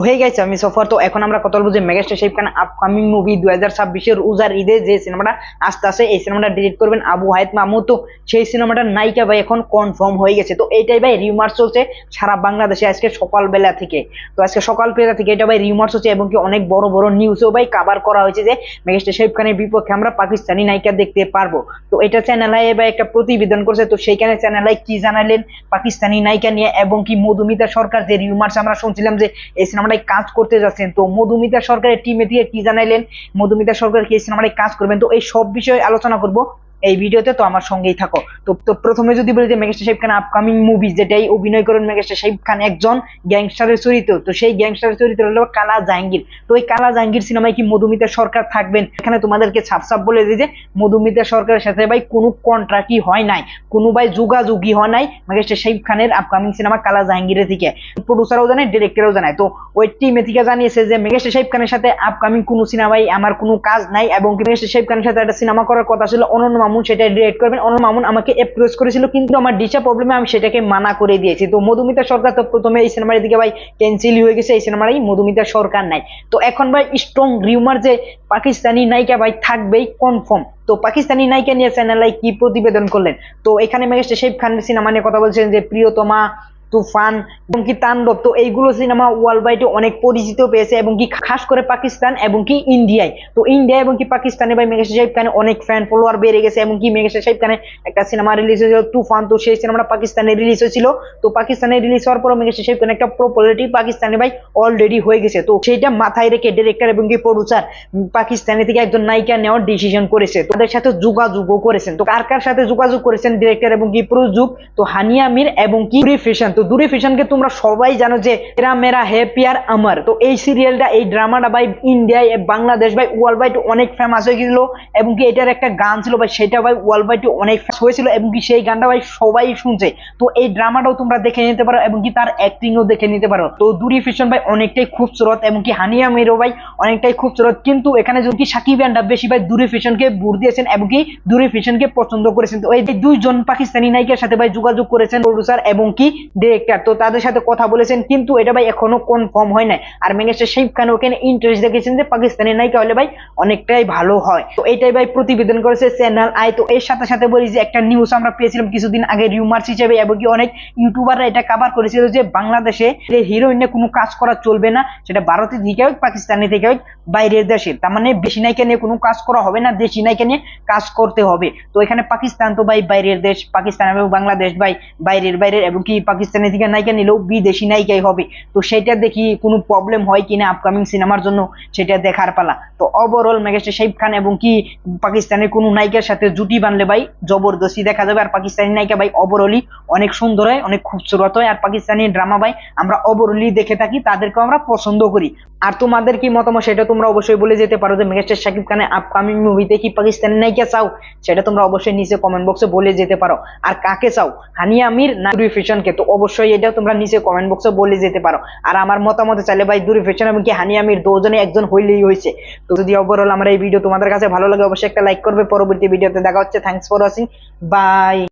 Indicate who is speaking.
Speaker 1: হয়ে গেছে আমি সফর তো এখন আমরা কথা বলব যে megastar Shakib Khan upcoming movie দুই হাজার ছাব্বিশের উজার ঈদে যে সিনেমাটা আসতে আসে এই সিনেমাটা ডিরেক্ট করবেন আবু হায়াত মাহমুদ তো সেই সিনেমাটার নায়িকা ভাই এখন কনফার্ম হয়ে গেছে। তো এইটাই ভাই রিউমার চলছে সারা বাংলাদেশে আজকে সকালবেলা থেকে। তো আজকে সকালবেলা থেকে এটা ভাই রিউমার চলছে এবং কি অনেক বড় বড় নিউজও ভাই কাভার করা হয়েছে যে মেগাস্টার শাহিব খানের বিপক্ষে আমরা পাকিস্তানি নায়িকা দেখতে পারব। তো এটা চ্যানেল চ্যানেলাই ভাই একটা প্রতিবেদন করছে, তো সেইখানে চ্যানেল চ্যানেলাই কি জানালেন পাকিস্তানি নায়িকা নিয়ে এবং কি মধুমিতা সরকার যে রিউমার্স আমরা শুনছিলাম যে এই সিনেমাটাই কাজ করতে যাচ্ছেন। তো মধুমিতা সরকারের টিমে দিয়ে কি জানাইলেন? মধুমিতা সরকার কি এই কাজ করবেন? তো এই সব বিষয়ে আলোচনা করব। এই ভিডিওতে তো আমার সঙ্গেই থাকো। তো তো প্রথমে যদি বলি যে megastar Shakib Khan upcoming movie যেটাই অভিনয় করেন মেগাস্টার শাহিব খান একজন গ্যাংস্টারের চরিত্র। তো সেই গ্যাংস্টারের চরিত্র হলো কালা জাহাঙ্গীর। তো এই কালা জাহাঙ্গীর সিনেমায় কি মধুমিতা সরকার থাকবেন? এখানে তোমাদেরকে ছাপ ছাপ বলে দিই যে মধুমিতা সরকারের সাথে ভাই কোনো কন্ট্রাক্টই হয় নাই। কোনো ভাই যোগাযোগই হয় নাই মেগাস্টার শাহিব খানের আপকামিং সিনেমা কালা জাহাঙ্গীরের থেকে প্রডিউসারও জানায় ডিরেক্টরও জানায়। তো ওই টিমে থেকে জানিয়েছে যে মেগাস্টার শাহিব খানের সাথে আপকামিং কোনো সিনেমায় আমার কোনো কাজ নাই এবং মেগাস্টার শাহিব খানের সাথে একটা সিনেমা করার কথা ছিল অনন্য মামুন সেটা ডিরেক্ট করবেন। অনন্য মামুন আমাকে অ্যাপ্রোচ করেছিল, কিন্তু আমার ডিসা প্রবলেমে আমি সেটাকে মানা করে দিয়েছি। তো মধুমিতা সরকার তো প্রথমে এই সিনেমার দিকে ভাই ক্যান্সেল হয়ে গেছে, এই সিনেমারই মধুমিতা সরকার নাই। তো এখন ভাই স্ট্রং রিউমার যে পাকিস্তানি নায়িকা ভাই থাকবেই কনফার্ম তো পাকিস্তানি নায়িকা নিয়ে চ্যানেলাই কি প্রতিবেদন করলেন? তো এখানে মেঘেশ শেফ খান সিনেমা নিয়ে কথা বলছেন যে, প্রিয়তমা তুফান এবং কি তাণ্ডব। তো এইগুলো সিনেমা ওয়ার্ল্ড ওয়াইডে অনেক পরিচিত পেয়েছে এবং কি খাস করে পাকিস্তান এবং কি ইন্ডিয়ায়। তো ইন্ডিয়া এবং কি পাকিস্তানে ভাই মেগাস্টার শাহিব খানের অনেক ফ্যান ফলোয়ার বেড়ে গেছে এবং কি মেগাস্টার শাহিব খানের একটা সিনেমা রিলিজ হয়েছিল, তুফান। তো সেই সিনেমাটা পাকিস্তানে রিলিজ হয়েছিল। তো পাকিস্তানে রিলিজ হওয়ার পর মেগাস্টার শাহিব খানের একটা পপুলারিটি পাকিস্তানে ভাই অলরেডি হয়ে গেছে। তো সেইটা মাথায় রেখে ডিরেক্টর এবং কি প্রডিউসার পাকিস্তানি থেকে একজন নায়িকা নেওয়ার ডিসিশন করেছে। তাদের সাথে যোগাযোগও করেছেন। তো কার কার সাথে যোগাযোগ করেছেন ডিরেক্টর এবং কি প্রযোজক তো হানিয়া মির এবং কি দুরি ফ্যাশন। তো দুরি ফ্যাশনকে তোমরা সবাই জানো যে এরা মেরা হ্যাপিয়ার আমার। তো এই সিরিয়ালটা, এই ড্রামাটা ভাই ইন্ডিয়ায় বাংলাদেশ ভাই ওয়ার্ল্ড ওয়াইড অনেক ফেমাস হয়ে গেছিল এবং কি এটার একটা গান ছিল ভাই, সেটা ভাই ওয়ার্ল্ড ওয়াইড অনেক ফেমাস হয়েছিল এবং কি সেই গানটা ভাই সবাই শুনছে। তো এই ড্রামাটাও তোমরা দেখে নিতে পারো এবং কি তার অ্যাক্টিংও দেখে নিতে পারো। তো দুরি ফ্যাশন ভাই অনেকটাই খুবসুরত এবং কি হানিয়া মিরও ভাই অনেকটাই খুবসুরত। কিন্তু এখানে যদি সাকিব আন্ডা বেশি ভাই দুরি ফ্যাশনকে ভোট দিয়েছেন এবং কি দুরি ফ্যাশনকে পছন্দ করেছেন। তো এই দুইজন পাকিস্তানি নায়িকার সাথে ভাই যোগাযোগ করেছেন প্রডিউসার এবং কি ডিরেক্টর তো তাদের সাথে কথা বলেছেন, কিন্তু এটা ভাই এখনও কনফার্ম হয় নাই। আর মেগাস্টার শাহিব খান ওখানে ইন্টারেস্ট দেখেছেন যে পাকিস্তানি নায়িকা হলে ভাই অনেকটাই ভালো হয়। তো এটাই ভাই প্রতিবেদন করেছে চ্যানেল আই তো এর সাথে সাথে বলি যে একটা নিউজ আমরা পেয়েছিলাম কিছুদিন আগে রিউমার্স হিসেবে, এবং কি অনেক ইউটিউবাররা এটা কাভার করেছিল যে বাংলাদেশে যে হিরোইনে কোনো কাজ করা চলবে না, সেটা ভারতের থেকে হোক পাকিস্তানি থেকে হোক, বাইরের দেশে। তার মানে বেশি নায়িকা নিয়ে কোনো কাজ করা হবে না, দেশি নায়িকা নিয়ে কাজ করতে হবে। তো এখানে পাকিস্তান তো ভাই বাইরের দেশ, পাকিস্তান এবং বাংলাদেশ ভাই বাইরের বাইরের, এবং কি পাকিস্তানি থেকে নায়িকা নিলেও বিদেশি নায়িকাই হবে। তো সেটা দেখি কোনো প্রবলেম হয় কিনা আপকামিং সিনেমার জন্য, সেটা দেখার পালা। তো ওভারঅল মেগাস্টার শাহিব খান এবং কি পাকিস্তানের কোনো নায়িকার সাথে জুটি বানলে ভাই জবরদস্তি দেখা যাবে। আর পাকিস্তানি নায়িকা ভাই ওভারঅলই অনেক সুন্দর হয়, অনেক খুবসুরত হয়। আর পাকিস্তানি ড্রামা ভাই আমরা ওভারঅলি দেখে থাকি তাদেরকে আমরা পছন্দ করি। আর তোমাদের কি মতামত সেটা তোমরা অবশ্যই বলে যেতে পারো যে মেগাস্টার শাকিব খানের আপকামিং মুভিতে কি পাকিস্তানি নায়িকা চাও? সেটা তোমরা অবশ্যই নিচে কমেন্ট বক্সে বলে যেতে পারো। আর কাকে চাও? হানিয়া আমির না দুরি ফ্যাশনকে তো অবশ্যই এটা তোমরা নিচে কমেন্ট বক্সে বলে যেতে পারো। আর আমার মতামত চাইলে ভাই দূরে ফেশন এবং কি হানি আমির দুজনে একজন হইলেই হয়েছে। তো যদি ওভারঅল আমার এই ভিডিও তোমাদের কাছে ভালো লাগে, অবশ্যই একটা লাইক করবে। পরবর্তী ভিডিওতে দেখা হচ্ছে। Thanks for watching by